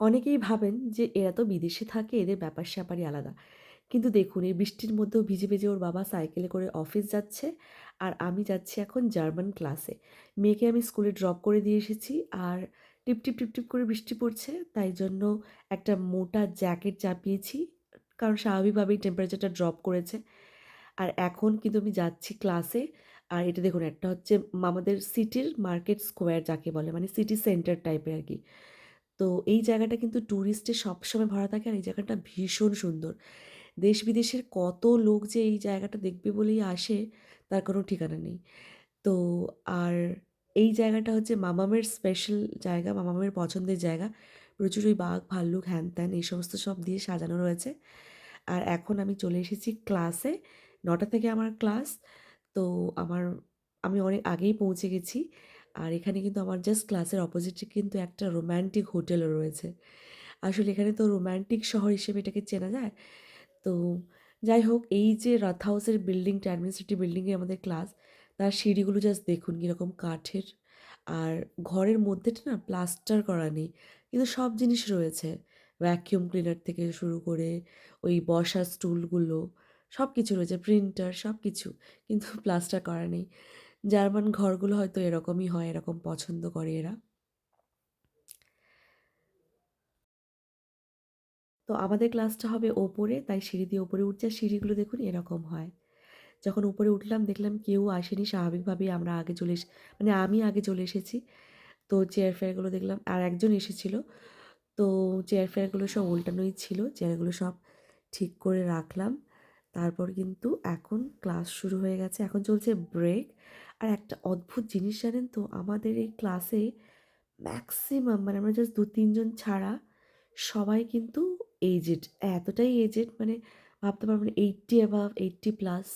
অনেকেই ভাবেন যে এরা তো বিদেশে থাকে এদের ব্যাপার-স্যাপারই আলাদা। কিন্তু দেখুন এই বৃষ্টির মধ্যেও ভিজে, ভিজে ওর বাবা সাইকেলে করে অফিস যাচ্ছে আর আমি যাচ্ছি এখন জার্মান ক্লাসে। মেয়েকে আমি স্কুলে ড্রপ করে দিয়ে এসেছি আর টিপ, টিপ, টিপ, টিপ করে বৃষ্টি পড়ছে। তাই জন্য একটা মোটা জ্যাকেট চাপিয়েছি। কারণ স্বাভাবিকভাবেই টেম্পারেচারটা ড্রপ করেছে। আর এখন কিন্তু আমি যাচ্ছি ক্লাসে। আর এটা দেখুন একটা হচ্ছে আমাদের সিটির মার্কেট স্কোয়ার যাকে বলে মানে সিটি সেন্টার টাইপের আরকি। তো এই জায়গাটা কিন্তু টুরিস্টে সবসময় ভরা থাকে আর এই জায়গাটা ভীষণ সুন্দর। দেশ বিদেশের কত লোক যে এই জায়গাটা দেখবে বলেই আসে তার কোনো ঠিকানা নেই। তো আর এই জায়গাটা হচ্ছে মামামের স্পেশাল জায়গা, মামামের পছন্দের জায়গা। প্রচুর ওই বাঘ, ভাল্লুক, হ্যান-ত্যান এই সমস্ত সব দিয়ে সাজানো রয়েছে। আর এখন আমি চলে এসেছি ক্লাসে। নটা থেকে আমার ক্লাস। তো আমার আমি অনেক আগেই পৌঁছে গেছি। আর এখানে কিন্তু আমার জাস্ট ক্লাসের অপোজিটে কিন্তু একটা রোম্যান্টিক হোটেলও রয়েছে। আসলে এখানে তো রোম্যান্টিক শহর হিসেবে এটাকে চেনা যায়। তো যাই হোক এই যে রাথ হাউসের বিল্ডিংটা অ্যাডমিনিস্ট্রেটিভ বিল্ডিংয়ে আমাদের ক্লাস, তার সিঁড়িগুলো জাস্ট দেখুন কীরকম কাঠের। আর ঘরের মধ্যেটা না প্লাস্টার করা নেই। কিন্তু সব জিনিস রয়েছে। ভ্যাকুয়াম ক্লিনার থেকে শুরু করে ওই বসার স্টুলগুলো সব কিছু রয়েছে, প্রিন্টার সব কিছু। কিন্তু প্লাস্টার করা নেই। জার্মান ঘরগুলো হয়তো এরকমই হয়, এরকম পছন্দ করে এরা। তো আমাদের ক্লাসটা হবে ওপরে, তাই সিঁড়ি দিয়ে ওপরে উঠছে সিঁড়িগুলো দেখুন এরকম হয়। যখন উপরে উঠলাম দেখলাম কেউ আসেনি স্বাভাবিকভাবেই আমরা আগে চলে মানে আমি আগে চলে এসেছি। তো চেয়ার ফেয়ারগুলো দেখলাম আর একজন এসেছিল। তো চেয়ার ফেয়ারগুলো সব উল্টানোই ছিল। চেয়ারগুলো সব ঠিক করে রাখলাম। তারপর কিন্তু এখন ক্লাস শুরু হয়ে গেছে। এখন চলছে ব্রেক। আর একটা অদ্ভুত জিনিস জানেন তো? আমাদের এই ক্লাসে ম্যাক্সিমাম মানে আমরা জাস্ট দু তিনজন ছাড়া সবাই কিন্তু এজেড। এতটাই এজেড মানে ভাবতে পারবেন 80 অ্যাভাব 80 প্লাস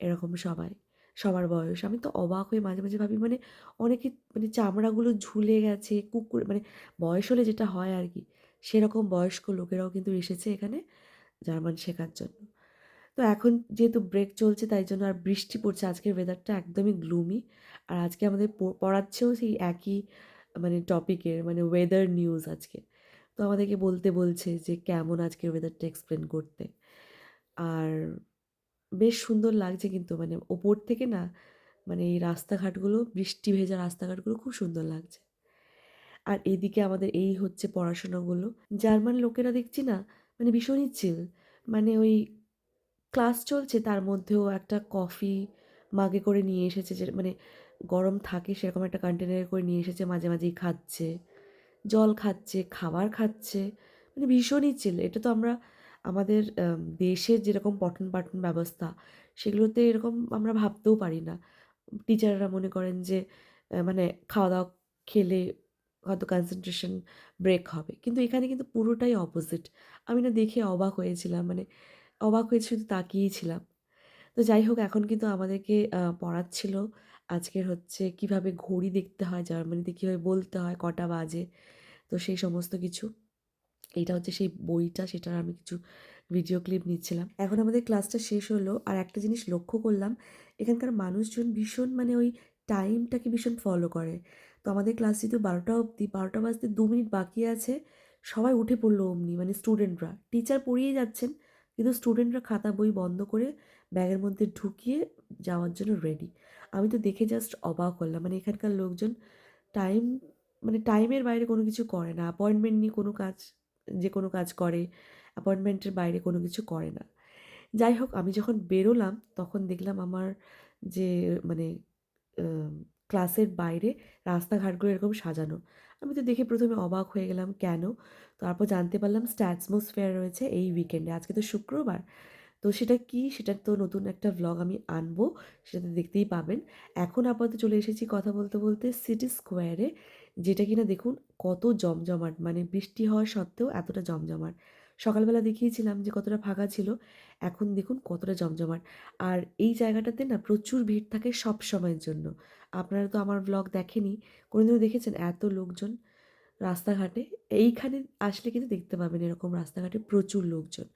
এরকম সবাই। সবার বয়স। আমি তো অবাক হয়ে মাঝে, মাঝে ভাবি মানে অনেকে মানে চামড়াগুলো ঝুলে গেছে, কুকুর মানে বয়স হলে যেটা হয় আর কি সেরকম বয়স্ক লোকেরাও কিন্তু এসেছে এখানে জার্মান শেখার জন্য। তো এখন যেহেতু ব্রেক চলছে, তাই জন্য আর বৃষ্টি পড়ছে। আজকের ওয়েদারটা একদমই গ্লুমি। আর আজকে আমাদের পড়াচ্ছেও সেই একই মানে টপিকের মানে ওয়েদার নিউজ আজকে। তো আমাদেরকে বলতে বলছে যে কেমন আজকের ওয়েদারটা এক্সপ্লেন করতে। আর বেশ সুন্দর লাগছে কিন্তু মানে ওপর থেকে না মানে এই রাস্তাঘাটগুলো, বৃষ্টি ভেজা রাস্তাঘাটগুলো খুব সুন্দর লাগছে। আর এদিকে আমাদের এই হচ্ছে পড়াশোনাগুলো। জার্মান লোকেরা দেখছি না মানে ভীষণই চিল। মানে ওই ক্লাস চলছে তার মধ্যেও একটা কফি মাগে করে নিয়ে এসেছে যে মানে গরম থাকে সেরকম একটা কন্টেনারে করে নিয়ে এসেছে মাঝে, মাঝেই খাচ্ছে। জল খাচ্ছে, খাবার খাচ্ছে। মানে ভীষণই চিল। এটা তো আমরা আমাদের দেশের যেরকম পঠন-পাঠন ব্যবস্থা সেগুলোতে এরকম আমরা ভাবতেও পারি না। টিচাররা মনে করেন যে মানে খাওয়া-দাওয়া খেলে হয়তো কনসেন্ট্রেশন ব্রেক হবে। কিন্তু এখানে কিন্তু পুরোটাই অপোজিট। আমি না দেখে অবাক হয়েছিলাম। মানে অবাক হয়ে শুধু তাকিয়েই ছিলাম। তো যাই হোক, এখন কিন্তু আমাদেরকে পড়াচ্ছিল আজকের হচ্ছে কীভাবে ঘড়ি দেখতে হয়, জার্মানিতে কীভাবে বলতে হয়, কটা বাজে। তো সেই সমস্ত কিছু। এইটা হচ্ছে সেই বইটা, সেটার আমি কিছু ভিডিও ক্লিপ নিচ্ছিলাম। এখন আমাদের ক্লাসটা শেষ হলো, আর একটা জিনিস লক্ষ্য করলাম, এখানকার মানুষজন ভীষণ মানে ওই টাইমটাকে ভীষণ ফলো করে। তো আমাদের ক্লাস যেহেতু ১২টা অবধি ১২টা বাজতে দু মিনিট বাকি আছে সবাই উঠে পড়ল অমনি মানে স্টুডেন্টরা। টিচার পড়িয়ে যাচ্ছেন কিন্তু স্টুডেন্টরা খাতা বই বন্ধ করে ব্যাগের মধ্যে ঢুকিয়ে যাওয়ার জন্য রেডি। আমি তো দেখে জাস্ট অবাক হলাম। মানে এখানকার লোকজন টাইম মানে টাইমের বাইরে কোনো কিছু করে না। অ্যাপয়েন্টমেন্ট নিয়ে কোনো কাজ, যে কোনো কাজ করে। অ্যাপয়েন্টমেন্টের বাইরে কোনো কিছু করে না। যাই হোক, আমি যখন বেরোলাম, তখন দেখলাম আমার যে মানে ক্লাসের বাইরে রাস্তাঘাটগুলো এরকম সাজানো। আমি তো দেখে প্রথমে অবাক হয়ে গেলাম কেন? তারপর জানতে পারলাম স্ট্যাটসমোস ফেয়ার রয়েছে এই উইকেন্ডে। আজকে তো শুক্রবার। তো সেটা কি? সেটা তো নতুন একটা ভ্লগ আমি আনব। সেটা দেখতেই পাবেন। এখন আপাতত চলে এসেছি কথা বলতে, বলতে সিটি স্কোয়ারে যেটা কিনা দেখুন কত জমজমাট। মানে বৃষ্টি হওয়া সত্ত্বেও এতটা জমজমাট। সকালবেলা দেখিয়েছিলাম যে কতটা ফাঁকা ছিল। এখন দেখুন কতটা জমজমাট। আর এই জায়গাটাতে না প্রচুর ভিড় থাকে সব সময়ের জন্য। আপনারা তো আমার ব্লগ দেখেনি কোনোদিনও দেখেছেন এত লোকজন রাস্তাঘাটে? এইখানে আসলে কিন্তু দেখতে পাবেন এরকম রাস্তাঘাটে প্রচুর লোকজন।